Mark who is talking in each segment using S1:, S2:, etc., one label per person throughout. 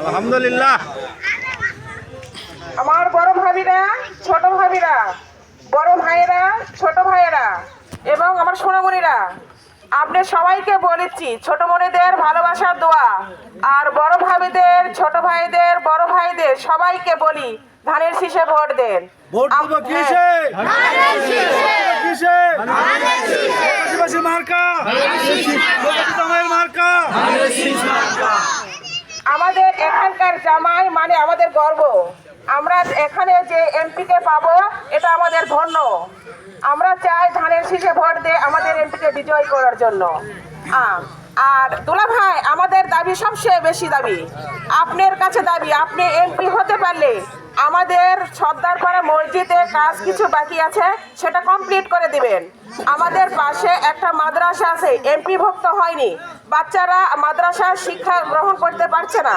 S1: আলহামদুলিল্লাহ।
S2: আমার বড় ভাবিরা ছোট ভাবিরা বড় ভাইয়েরা ছোট ভাইয়েরা এবং আমার সোনামণিরা আপনি সবাইকে বলেছি ছোট মনিদের ভালোবাসার দোয়া আর বড় ভাবিদের ছোট ভাইদের বড় ভাইদের সবাইকে বলি ধানের শীষে ভোট দেন।
S1: মার্কা।
S2: আমাদের এখানকার জামাই মানে আমাদের গর্ব। আমরা এখানে যে এমপিকে পাবো, এটা আমাদের ধন্য। আমরা চাই ধানের শীষে ভোট দিয়ে আমাদের এমপিকে বিজয় করার জন্য। আর দুলা ভাই, আমাদের দাবি সবচেয়ে বেশি দাবি। আপনার কাছে দাবি, আপনি এমপি হতে পারলে আমাদের সর্দারপাড়া মসজিদে কাজ কিছু বাকি আছে, সেটা কমপ্লিট করে দিবেন। আমাদের পাশে একটা মাদ্রাসা আছে, এমপি ভক্ত হয়নি। বাচ্চারা মাদ্রাসা শিক্ষা গ্রহণ করতে পারছে না।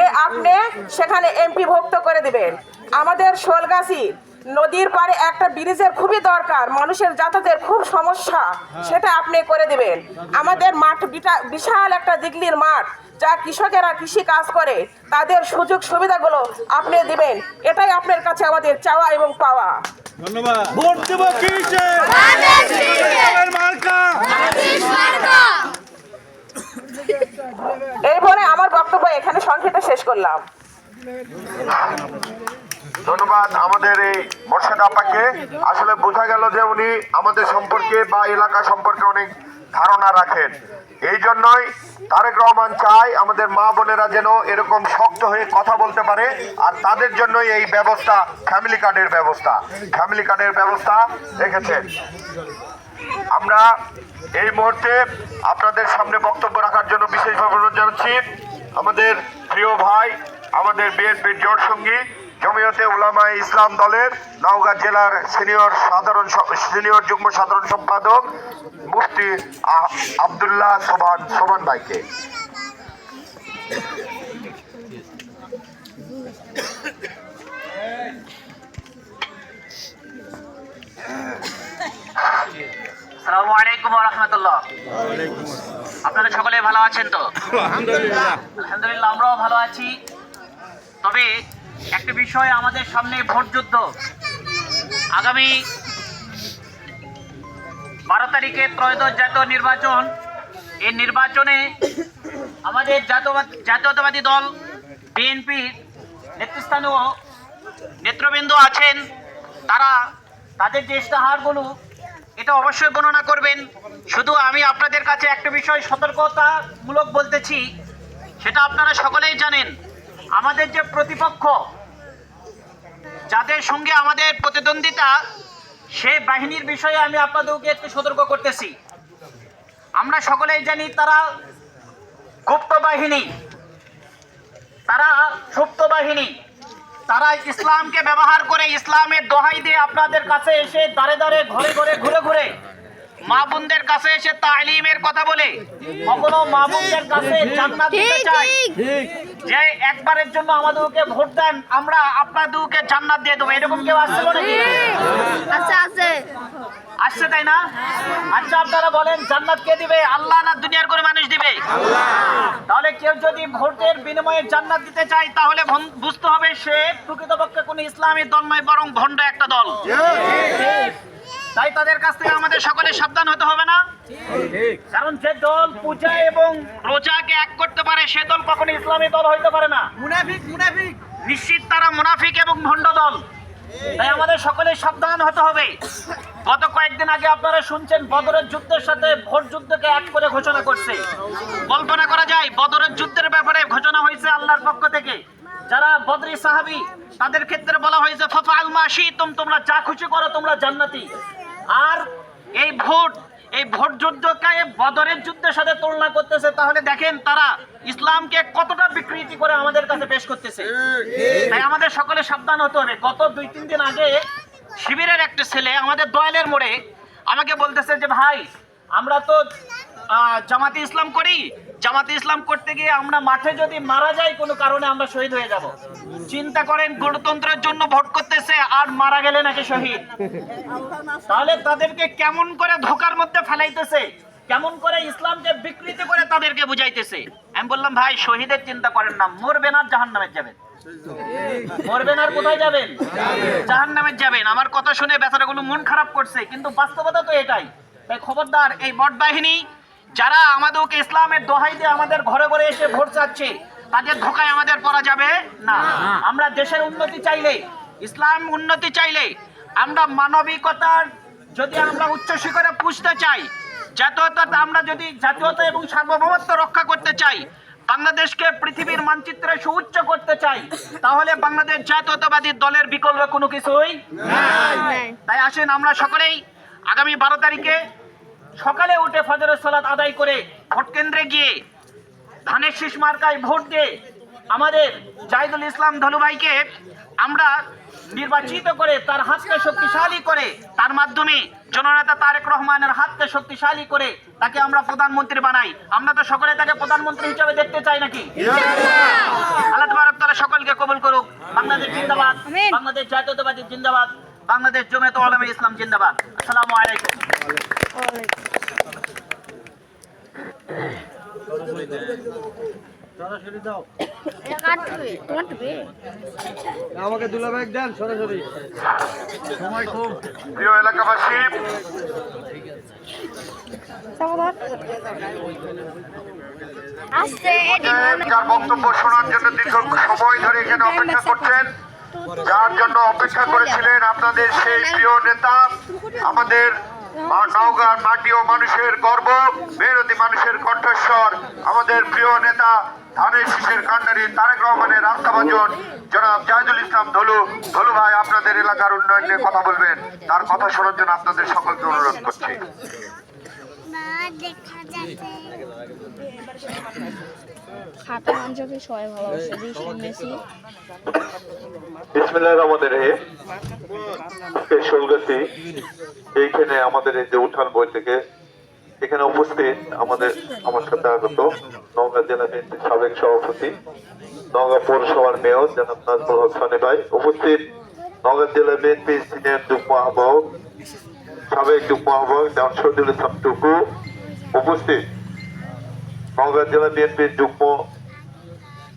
S2: এ আপনি সেখানে এমপি ভক্ত করে দিবেন। আমাদের শোলগাছি নদীর পাড়ে একটা ব্রিজের খুবই দরকার মানুষের যাতায়াতের খুব সমস্যা সেটা আপনি করে দিবেন। আমাদের মাঠ বিটা- বিশাল একটা দিগলির মাঠ যা কৃষকেরা কৃষি কাজ করে তাদের সুযোগ সুবিধাগুলো আপনি দিবেন। এটাই আপনার কাছে আমাদের চাওয়া এবং পাওয়া।
S1: ধন্যবাদ। ভোট দেবো কিসে? জমায়ের মার্কা।
S2: এই বলে আমার বক্তব্য এখানে সংক্ষিপ্ত শেষ করলাম।
S3: ধন্যবাদ আমাদের এই মোর্শেদ আপাকে। আসলে বোঝা গেল যে উনি আমাদের সম্পর্কে বা এলাকা সম্পর্কে অনেক ধারণা রাখেন। এই জন্যই তারেক রহমান চায় আমাদের মা বোনেরা যেন এরকম শক্ত হয়ে কথা বলতে পারে আর তাদের জন্যই এই ব্যবস্থা, ফ্যামিলি কার্ডের ব্যবস্থা। ফ্যামিলি কার্ডের ব্যবস্থা রেখেছেন। আমরা এই মুহূর্তে আপনাদের সামনে বক্তব্য রাখার জন্য বিশেষভাবে অনুরোধ জানাচ্ছি। আমাদের প্রিয় ভাই, আমাদের বিএনপির জোট সঙ্গী জমিয়তে উলামা ইসলাম দলের নওগাঁ জেলার সিনিয়র সাধারণ সিনিয়র যুগ্ম সাধারণ সম্পাদক মুফতি আব্দুল্লাহ সোবান সোবান ভাইকে।
S4: আসসালামু আলাইকুম ওয়া রাহমাতুল্লাহ। আপনারা সকলে ভালো আছেন তো?
S1: আলহামদুলিল্লাহ।
S4: আলহামদুলিল্লাহ আমরাও ভালো আছি। তবে একটা বিষয় আমাদের সামনে ভোট যুদ্ধ। আগামী বারো তারিখে ত্রয়োদশ জাতীয় নির্বাচন। এই নির্বাচনে আমাদের জাতীয়তাবাদী দল বিএনপির নেতৃস্থানীয় নেতৃবৃন্দ আছেন। তারা তাদের যে ইশতেহারগুলো, এটা অবশ্যই বর্ণনা করবেন। শুধু আমি আপনাদের কাছে একটা বিষয় সতর্কতামূলক বলতেছি, সেটা আপনারা সকলেই জানেন। আমাদের যে প্রতিপক্ষ যাদের সঙ্গে আমাদের প্রতিদ্বন্দ্বিতা সে বাহিনীর বিষয়ে আমি আপনাদেরকে একটু সতর্ক করতেছি। আমরা সকলেই জানি তারা গুপ্ত বাহিনী তারা সুপ্ত বাহিনী তারা ইসলামকে ব্যবহার করে ইসলামের দোহাই দিয়ে আপনাদের কাছে এসে দাঁড়ে দাঁড়ে ঘরে ঘরে ঘুরে ঘুরে মা বোনদের কাছে এসে তালিমের কথা বলে কখনো মা বোনদের কাছে জান্নাত দিতে চাই যে একবারের জন্য আমাদেরকে ভোট দেন আমরা আপনাদেরকে জান্নাত দিয়ে দেবো। এরকম কেউ আসছে নাকি
S5: আচ্ছা আছে।
S4: আসছে তাই না? আচ্ছা আপনারা বলেন জান্নাত কে দিবে? আল্লাহ না দুনিয়ার করে মানুষ দিবে? তাহলে কেউ যদি ভোটের বিনিময়ে জান্নাত দিতে চায় তাহলে বুঝতে হবে সে প্রকৃতপক্ষে কোনো ইসলামী দল নয় বরং ভণ্ড একটা দল। তাই তাদের কাছ থেকে আমাদের সকলে সাবধান হতে হবে না। কারণ যে দল পূজা এবং রোজাকে এক করতে পারে সে দল কখনো ইসলামী দল হইতে পারে না। মুনাফিক মুনাফিক। নিশ্চিত তারা মুনাফিক এবং ভণ্ড দল। তাই আমাদের সকলে সাবধান হতে হবে। গত কয়েকদিন আগে আপনারা শুনছেন বদরের যুদ্ধের সাথে ভোট যুদ্ধকে এক করে ঘোষণা করছে। কল্পনা করা যায় বদরের যুদ্ধের ব্যাপারে ঘোষণা হয়েছে আল্লাহর পক্ষ থেকে। যারা বদরি সাহাবি তাদের ক্ষেত্রে বলা হয়েছে ফাফা আলমা তুম তোমরা যা খুশি করো তোমরা জান্নাতি। আর এই ভোট এই ভোট যুদ্ধকে বদরের যুদ্ধের সাথে তুলনা করতেছে, তাহলে দেখেন তারা ইসলামকে কতটা বিকৃতি করে আমাদের কাছে পেশ করতেছে। তাই আমাদের সকলে সাবধান হতে হবে। গত দুই, তিন দিন আগে শিবিরের একটা ছেলে আমাদের দয়ালের মোড়ে আমাকে বলতেছে যে, ভাই, আমরা তো জামাতে ইসলাম করি। জামাতে ইসলাম করতে গিয়ে আমরা মাঠে যদি মারা যাই, কোনো কারণে আমরা শহীদ হয়ে যাব। চিন্তা করেন, গণতন্ত্রের জন্য ভোট করতেছে, আর মারা গেলে নাকি শহীদ। তাহলে তাদেরকে কেমন করে ধোকার মধ্যে ফেলাইতেছে? কেমন করে ইসলামকে বিকৃত করে তাদেরকে বুঝাইতেছে? আমি বললাম, ভাই, শহীদের চিন্তা করেন না। মরবেন আর জাহান নামে যাবেন কোথায় যাবেন? জাহান নামে যাবেন। আমার কথা শুনে বেচারাগুলো মন খারাপ করছে, কিন্তু বাস্তবতা তো এটাই। তাই খবরদার, এই বট বাহিনী যারা আমাদেরকে ইসলামের দোহাই দিয়ে আমাদের ঘরে ঘরে এসে ভোট চাচ্ছে তাদের ধোকায় আমাদের পড়া যাবে না। আমরা দেশের উন্নতি চাইলে ইসলাম উন্নতি চাইলে আমরা মানবিকতার যদি আমরা উচ্চ শিখরে পুষতে চাই জাতীয়তা আমরা যদি জাতীয়তা এবং সার্বভৌমত্ব রক্ষা করতে চাই বাংলাদেশকে পৃথিবীর মানচিত্রে সুউচ্চ করতে চাই তাহলে বাংলাদেশ জাতীয়তাবাদী দলের বিকল্প কোনো কিছুই তাই আসেন আমরা সকলেই আগামী বারো তারিখে সকালে উঠে ফজরের সালাত আদায় করে ভোট কেন্দ্রে গিয়ে ধানের শীষ মার্কায় ভোট দিয়ে আমাদের জাহিদুল ইসলাম ধলুভাইকে আমরা নির্বাচিত করে তার হাতকে শক্তিশালী করে তার মাধ্যমে জননেতা তারেক রহমানের হাতকে শক্তিশালী করে তাকে আমরা প্রধানমন্ত্রী বানাই। আমরা তো সকলে তাকে প্রধানমন্ত্রী হিসেবে দেখতে চাই নাকি? আল্লাহ তাআলা সকলকে কবুল করুক। বাংলাদেশ জিন্দাবাদ। বাংলাদেশ জাতীয়তাবাদী জিন্দাবাদ। বাংলাদেশ জমিয়ত ওলামা ইসলাম জিন্দাবাদ। আসসালামু আলাইকুম।
S1: আমাকে দুলাভাই দেন সরাসরি। সময় খুব
S3: প্রিয় এলাকাবাসী বক্তব্য শোনার জন্য দীর্ঘ সময় ধরে এখানে অপেক্ষা করছেন। যার জন্য অপেক্ষা করেছিলেন আপনাদের সেই প্রিয় নেতা, আমাদের নওগাঁর মাটি ও মানুষের গর্ব মেরতি মানুষের কণ্ঠস্বর, আমাদের প্রিয় নেতা ধানের শীষের কান্ডারি তারেক রহমানের রাস্তাভাজন জনাব জাহিদুল ইসলাম ধলু ধলু ভাই, আপনাদের এলাকার উন্নয়ন নিয়ে কথা বলবেন। তার কথা শোনার জন্য আপনাদের সকলকে অনুরোধ করছি।
S5: খাতা মঞ্চকে সবাই ভালোবাসে দিয়েছেন মেসি
S6: বিসমিল্লাহ রহমানের রহিম। শোলগাছি এইখানে আমাদের এই যে উঠান বই থেকে এখানে উপস্থিত আমাদের আমার সাথে আগত নওগাঁ জেলা বিএনপির সাবেক সভাপতি নওগাঁ পৌরসভার মেয়র জনাব নাজমুল হক সানি ভাই। উপস্থিত নওগাঁ জেলা বিএনপির সিনিয়র যুগ্ম আহ্বায়ক সাবেক যুগ্ম আহ্বায়ক শহীদুল ইসলাম টুকু উপস্থিত। নওগাঁ জেলা বিএনপির যুগ্ম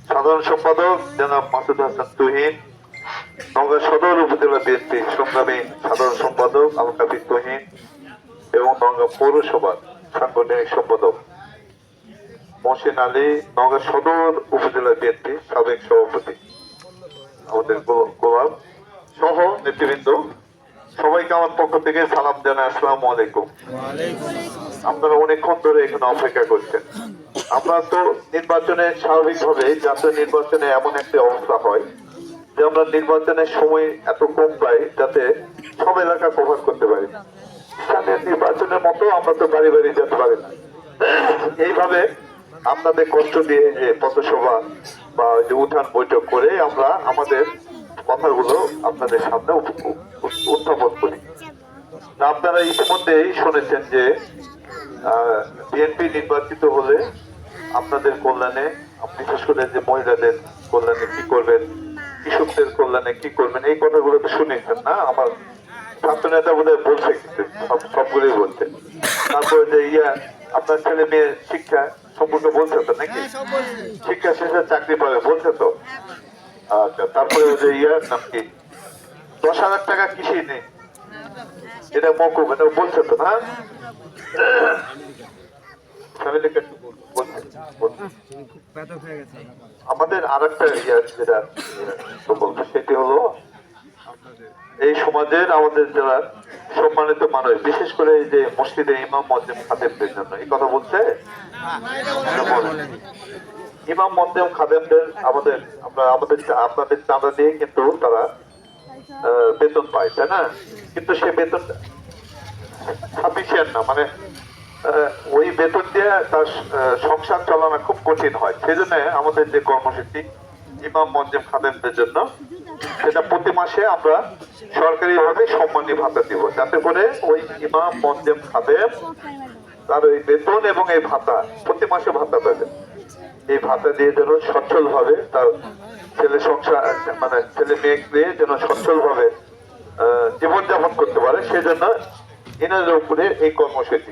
S6: সাধারণ সম্পাদক জনাব মাসুদ হাসান তুহিন নওগাঁ সদর উপজেলা বিএনপির সংগ্রামী সাধারণ সম্পাদক আল কাবির তুহিন এবং নওগাঁ পৌরসভার সাংগঠনিক সম্পাদক মহসিন আলী নওগাঁ সদর উপজেলা বিএনপি সাবেক সভাপতি আমাদের গো- গোলাপ সহ নেতৃবৃন্দ। সবাইকে আমার পক্ষ থেকে সালাম জানাই আসসালামু আলাইকুম। আপনারা অনেকক্ষণ ধরে এখানে অপেক্ষা করছেন। আমরা তো নির্বাচনে স্বাভাবিকভাবে জাতীয় নির্বাচনে এমন একটি অবস্থা হয় যে আমরা নির্বাচনের সময় এত কম পাই যাতে সব এলাকা কভার করতে পারি। স্থানীয় নির্বাচনের মতো আমরা তো বাড়ি বাড়ি যেতে পারি না। এইভাবে আপনাদের কষ্ট দিয়ে যে পথসভা বা যে উঠান বৈঠক করে আমরা আমাদের কথাগুলো আপনাদের সামনে উত্থাপন করি। আপনারা ইতিমধ্যেই শুনেছেন যে বিএনপি নির্বাচিত হলে আপনাদের কল্যাণে বিশেষ করে যে মহিলাদের কল্যাণে কি করবেন কৃষকদের কল্যাণে কি করবেন এই কথাগুলো তো শুনেছেন না? আমার ছাত্র নেতা বোধ হয় বলছে কিন্তু সব সবগুলোই বলছে। তারপরে যে ইয়া আপনার ছেলে মেয়ের শিক্ষা সম্পূর্ণ বলছে তো নাকি? শিক্ষা শেষে চাকরি পাবে বলছে তো? আচ্ছা তারপরে ওই যে ইয়ার নাম কি? দশ হাজার টাকা কৃষি নেই এটা মকুব এটা বলছে তো না বলছে, বলছে। আমাদের আর একটা ইয়ার যেটা তো বলব সেটি হলো এই সমাজের আমাদের যারা সম্মানিত মানুষ বিশেষ করে এই যে মসজিদে ইমাম মসজিদ খাদেমদের জন্য এই কথা বলছে? বলেন। ইমাম মন্দেম খাদেমদের আমাদের আমাদের আপনাদের চাঁদা দিয়ে কিন্তু তারা বেতন পায়, তাই না? কিন্তু সে বেতন সাফিসিয়েন্ট না মানে ওই বেতন দিয়ে তার সংসার চালানো খুব কঠিন হয়। সেই জন্য আমাদের যে কর্মসূচি ইমাম মঞ্জেম খাদেমদের জন্য, সেটা প্রতি মাসে আমরা সরকারি ভাবে সম্মানী ভাতা দিব, যাতে করে ওই ইমাম মঞ্জেম খাদেম তার ওই বেতন এবং এই ভাতা, প্রতি মাসে ভাতা পাবে এই ভাতা দিয়ে যেন সচ্ছল ভাবে তার ছেলে সংসার মানে ছেলে মেয়েকে যেন সচ্ছল ভাবে জীবনযাপন করতে পারে, সেজন্য এনাদের উপরে এই কর্মসূচি।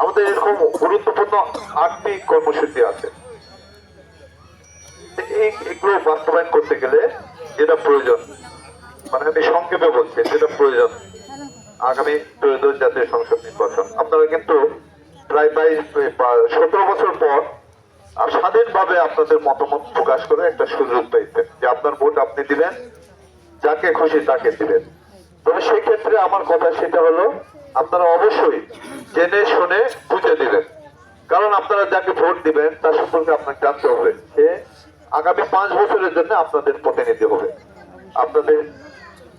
S6: আমাদের এরকম গুরুত্বপূর্ণ আটটি কর্মসূচি আছে। এগুলো বাস্তবায়ন করতে গেলে যেটা প্রয়োজন মানে আমি সংক্ষেপে বলছি যেটা প্রয়োজন। আগামী ত্রয়োদশ জাতীয় সংসদ নির্বাচন। আপনারা কিন্তু প্রায় বাইশ সতেরো বছর পর স্বাধীনভাবে আপনাদের মতামত প্রকাশ করে একটা সুযোগ পাইতেন যে আপনার ভোট আপনি দিবেন, যাকে খুশি তাকে দিবেন। তবে সেই ক্ষেত্রে আমার কথা সেটা হলো, আপনারা অবশ্যই জেনে শুনে বুঝে দিবেন। কারণ আপনারা যাকে ভোট দিবেন, তার সম্পর্কে আপনাকে জানতে হবে সে আগামী পাঁচ বছরের জন্য আপনাদের প্রতিনিধি হবে। আপনাদের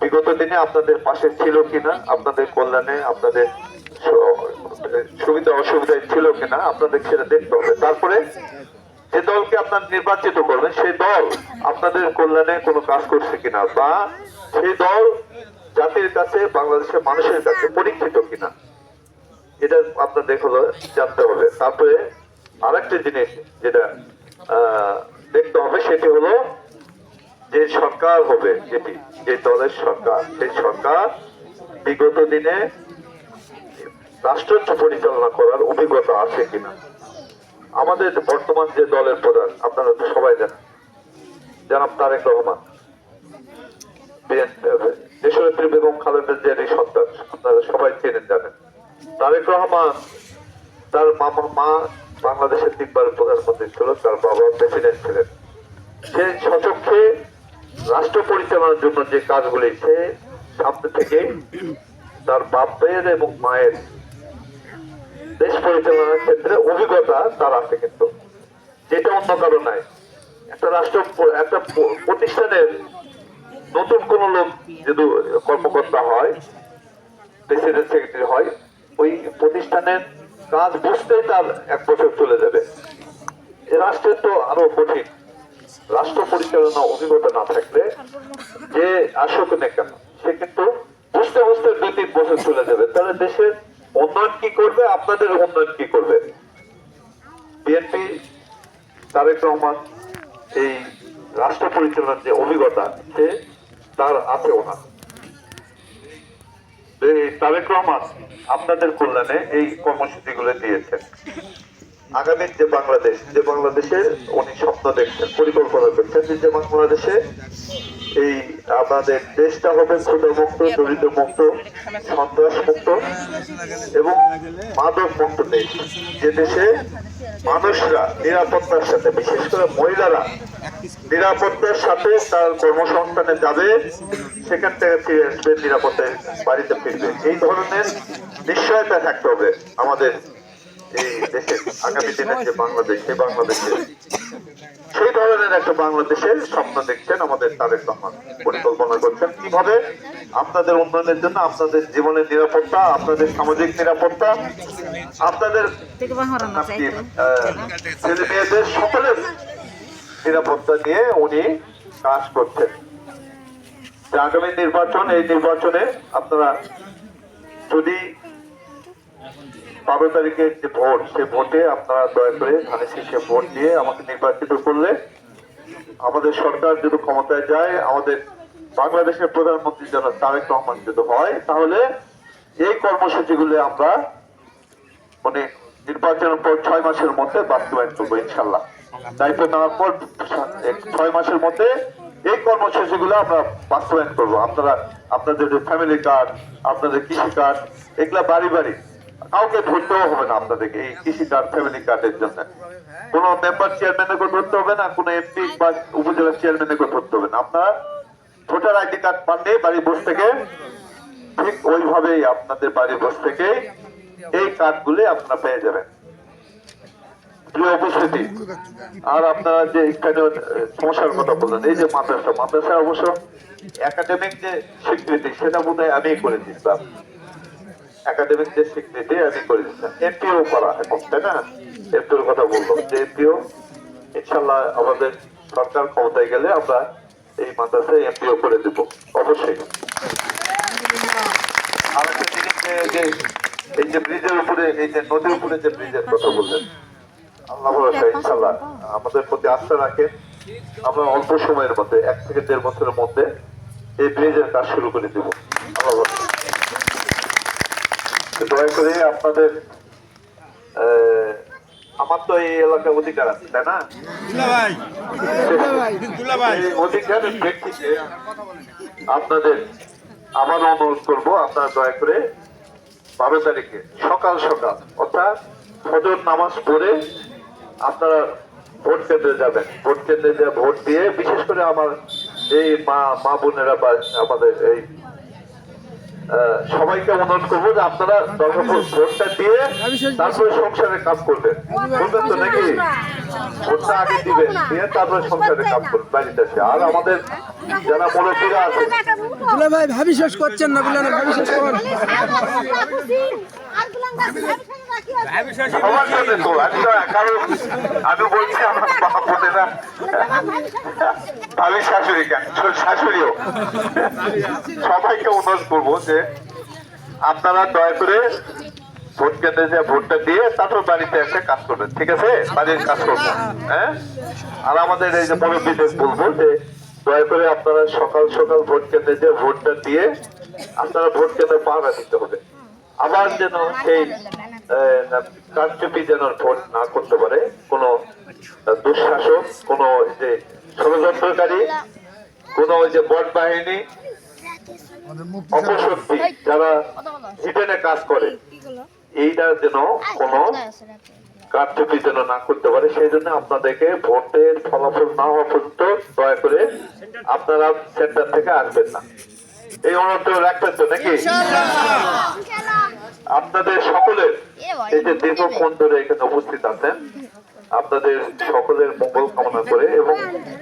S6: বিগত দিনে আপনাদের পাশে ছিল কিনা, আপনাদের কল্যাণে, আপনাদের সুবিধা অসুবিধায় ছিল কিনা আপনাদের সেটা দেখতে হবে। তারপরে যে দলকে আপনার নির্বাচিত করবেন, সেই দল আপনাদের কল্যাণে কোনো কাজ করছে কিনা বা সেই দল জাতির কাছে, বাংলাদেশের মানুষের কাছে পরীক্ষিত কিনা, এটা আপনাদের হলো জানতে হবে। তারপরে আরেকটা জিনিস যেটা দেখতে হবে, সেটি হলো যে সরকার হবে যেটি, যে দলের সরকার, সেই সরকার বিগত দিনে রাষ্ট্র পরিচালনা করার অভিজ্ঞতা আছে কিনা? আমাদের বর্তমান যে দলের প্রধান, আপনারা তো সবাই জানেন, জনাব তারেক রহমান দেশনেত্রী বেগম খালেদা জিয়ার এই সন্তান, আপনারা সবাই চেনেন, জানেন। তারেক রহমান তার মামা, মা বাংলাদেশের তিনবারের প্রধানমন্ত্রী ছিল, তার বাবা প্রেসিডেন্ট ছিলেন। সে সচক্ষে রাষ্ট্র পরিচালনার জন্য যে কাজগুলি সে সামনে থেকে তার বাপের এবং মায়ের দেশ পরিচালনার ক্ষেত্রে অভিজ্ঞতা তার আছে কিন্তু। যেটা অন্য কারও নাই। একটা রাষ্ট্র, একটা প্রতিষ্ঠানের নতুন কোন লোক যদি কর্মকর্তা হয় প্রেসিডেন্ট সেক্রেটারি হয়, ওই প্রতিষ্ঠানের কাজ বুঝতেই তার এক বছর চলে যাবে। রাষ্ট্রের তো আরও কঠিন। রাষ্ট্র পরিচালনা অভিজ্ঞতা না থাকলে যে আসুক না কেন, সে কিন্তু বুঝতে বুঝতে দুই তিন বছর চলে যাবে। তাহলে দেশের উন্নয়ন কি করবে? আপনাদের উন্নয়ন কি করবে? বিএনপি, তারেক রহমান, এই রাষ্ট্র পরিচালনার যে অভিজ্ঞতা, সে তার আছে এই তারেক রহমান আপনাদের কল্যাণে এই কর্মসূচিগুলো দিয়েছেন। আগামী যে বাংলাদেশ, যে বাংলাদেশের উনি স্বপ্ন দেখছেন, পরিকল্পনা করছেন যে বাংলাদেশে এই আমাদের দেশটা হবে ক্ষুদ্রমুক্ত দরিদ্র মুক্ত সন্ত্রাস মুক্ত এবং মাদক মুক্ত দেশ। যে দেশে মানুষরা নিরাপত্তার সাথে বিশেষ করে মহিলারা নিরাপত্তার সাথে তার কর্মসংস্থানে যাবে সেখান থেকে ফিরে আসবে নিরাপদে বাড়িতে ফিরবে। এই ধরনের নিশ্চয়তা থাকতে হবে আমাদের এই আগামী দিনের যে বাংলাদেশ সেই বাংলাদেশে সেই ধরনের একটা বাংলাদেশের স্বপ্ন দেখছেন আমাদের তারেক রহমান। পরিকল্পনা করছেন কীভাবে আপনাদের উন্নয়নের জন্য আপনাদের জীবনের নিরাপত্তা আপনাদের সামাজিক নিরাপত্তা আপনাদের ছেলে মেয়েদের সকলের নিরাপত্তা নিয়ে উনি কাজ করছেন। আগামী নির্বাচন এই নির্বাচনে আপনারা যদি বারো তারিখের যে ভোট, সে ভোটে আপনারা দয়া করে ধানের শীষে ভোট দিয়ে আমাকে নির্বাচিত করলে আমাদের সরকার যদি ক্ষমতায় যায়, আমাদের বাংলাদেশের প্রধানমন্ত্রী যেন তারেক রহমান যদি হয়, তাহলে এই কর্মসূচিগুলো আমরা মানে নির্বাচনের পর ছয় মাসের মধ্যে বাস্তবায়ন করব ইনশাল্লাহ। দায়িত্ব নেওয়ার পর ছয় মাসের মধ্যে এই কর্মসূচিগুলো আমরা বাস্তবায়ন করব। আপনারা, আপনাদের ফ্যামিলি কার্ড আপনাদের কৃষি কার্ড এগুলা বাড়ি বাড়ি কাউকে ধরতেও হবে না আপনাদেরকে এই কৃষি কার্ড ফ্যামিলি কার্ডের জন্য। কোন মেম্বার চেয়ারম্যানের কেউ ধরতে হবে না কোন এমপি বা উপজেলা চেয়ারম্যানের কেউ ধরতে হবে না। আপনারা ভোটার আইডি কার্ড পাননি বাড়ি বসে থেকে ঠিক ওইভাবেই আপনাদের বাড়ি বসে থেকে এই কার্ডগুলি আপনারা পেয়ে যাবেন। আর আপনারা যে আহ, সমস্যার কথা বললেন এই যে মাদ্রাসা মাদ্রাসা অবশ্য একাডেমিক যে স্বীকৃতি সেটা বোধ হয় আমি করে দিতাম একাডেমিক যে স্বীকৃতি আমি করে দিতাম এমপিও করা এখন তাই না? এমপিওর কথা বলব যে এমপিও ইনশাল্লাহ আমাদের সরকার ক্ষমতায় গেলে আমরা এই মাদ্রাসায় এমপিও করে দেব, অবশ্যই। আর একটা জিনিস যে- এই যে ব্রিজের উপরে, এই যে নদীর উপরে যে ব্রিজের কথা বললেন, আল্লাহ ভরসা, ইনশাল্লাহ আমাদের প্রতি আস্থা রাখেন। আমরা অল্প সময়ের মধ্যে, এক থেকে দেড় বছরের মধ্যে এই ব্রিজের কাজ শুরু করে দেব, আল্লাহ দয়া করে আপনাদের আমার তো এই এলাকার অধিকার আছে তাই না? অধিকারের প্রেক্ষিতে আপনাদের আবার অনুরোধ করব আপনারা দয়া করে বারো তারিখে সকাল সকাল অর্থাৎ ফজর নামাজ পড়ে আপনারা ভোট কেন্দ্রে যাবেন। ভোট কেন্দ্রে যা ভোট দিয়ে বিশেষ করে আমার এই মা মা বোনেরা বা আমাদের এই সবাইকে অনুরোধ করব যে আপনারা ভোটটা দিয়ে তারপরে সংসারের কাজ করবেন। বুঝলেন তো নাকি? ভোটটা আগে দিবেন দিয়ে তারপরে সংসারের কাজ করবেন বাড়িতে এসে। আর আমাদের যারা মুরব্বীরা আছে
S1: ভাই ভাবি শেষ করছেন না বললেন ভাবি শেষ করেন।
S6: আমি তো কারও আমি বলছি আমার বাপ বোনেরা। ভাবি শাশুড়ি কেন? শাশুড়িও। সবাইকে অনুরোধ করব যে আপনারা দয়া করে ভোট কেন্দ্রে যে ভোটটা দিয়ে তারপর বাড়িতে এসে কাজ করবেন, ঠিক আছে? বাড়ির কাজ করবেন হ্যাঁ? আর আমাদের এই যে মুরব্বীদের বলব যে দয়া করে আপনারা সকাল সকাল ভোট কেন্দ্রে যে ভোটটা দিয়ে আপনারা ভোট কেন্দ্রে পাহারা দিতে হবে। আবার যেন সেই কারচুপি যেন ভোট না করতে পারে, কোনো দুঃশাসক কোনো যে ষড়যন্ত্রকারী কোনো ওই যে বট বাহিনী অপশক্তি যারা হিডেনে কাজ করে এইটা যেন কোনো কারচুপি যেন না করতে পারে সেই জন্য আপনাদেরকে ভোটের ফলাফল না হওয়া পর্যন্ত দয়া করে আপনারা সেন্টার থেকে আসবেন না। এই অনুরোধ রাখবেন তো নাকি? আপনাদের সকলের এই যে দীর্ঘক্ষণ ধরে এখানে উপস্থিত আছেন আপনাদের সকলের মঙ্গল কামনা করে এবং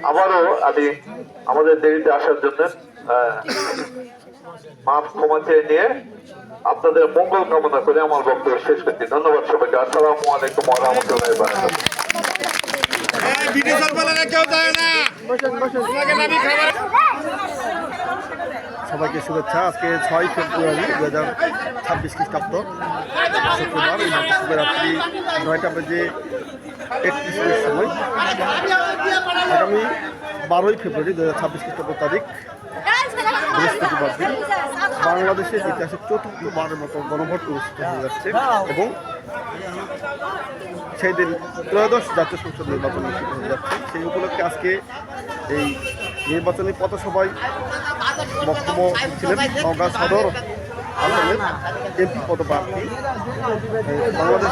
S6: আবারও আমি আমাদের দেরিতে আসার জন্য মাফ ক্ষমা চেয়ে নিয়ে আপনাদের মঙ্গল কামনা করে আমার বক্তব্য শেষ করছি। ধন্যবাদ সবাইকে। আসসালামু আলাইকুম ওয়া কেউ যায় বারাকাতুহু
S1: সবাইকে শুভেচ্ছা। আজকে ছয় ফেব্রুয়ারি দু হাজার ছাব্বিশ খ্রিস্টাব্দ। শুক্রবার এই শিবরাত্রি নয়টা বেজে একত্রিশ সময়। আগামী বারোই ফেব্রুয়ারি দু হাজার ছাব্বিশ খ্রিস্টাব্দ তারিখ। বৃহস্পতিবার দিন। বাংলাদেশের ইতিহাসে চতুর্থবারের মতো গণভোট অনুষ্ঠিত হয়ে যাচ্ছে এবং সেই দিন ত্রয়োদশ জাতীয় সংসদ নির্বাচন অনুষ্ঠিত হয়ে যাচ্ছে। সেই উপলক্ষে আজকে এই নির্বাচনী পথসভায় বক্তব্য ছিলেন নওগাঁ সদর আসনের এমপি পদপ্রার্থী। বাংলাদেশ।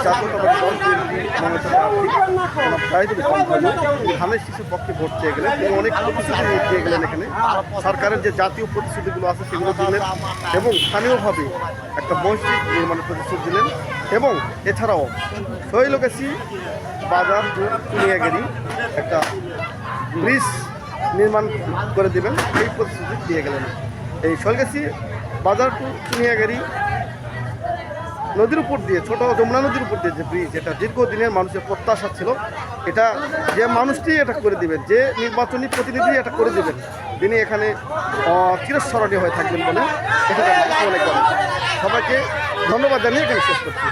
S1: তিনি ধানের শিশুর পক্ষে ভোট চেয়ে গেলেন। তিনি অনেক দিয়ে গেলেন এখানে। সরকারের যে জাতীয় প্রতিশ্রুতিগুলো আছে সেগুলো দিলেন এবং স্থানীয়ভাবে একটা মসজিদ নির্মাণের প্রতিশ্রুতি দিলেন এবং এছাড়াও শৈলকেশি বাজার কুনিয়াগেরি, একটা ব্রিজ নির্মাণ করে দিবেন, এই প্রতিশ্রুতি দিয়ে গেলেন। এই শৈলগাছি বাজার চুনিয়াগাড়ি নদীর উপর দিয়ে, ছোট যমুনা নদীর উপর দিয়ে যে ব্রিজ এটা দীর্ঘদিনের মানুষের প্রত্যাশা ছিল। এটা যে মানুষটি এটা করে দিবেন, যে নির্বাচনী প্রতিনিধি এটা করে দিবেন, তিনি এখানে চিরস্মরণীয় হয়ে থাকবেন বলে এখানে মনে করেন। সবাইকে ধন্যবাদ জানিয়ে এখানে শেষ করছি।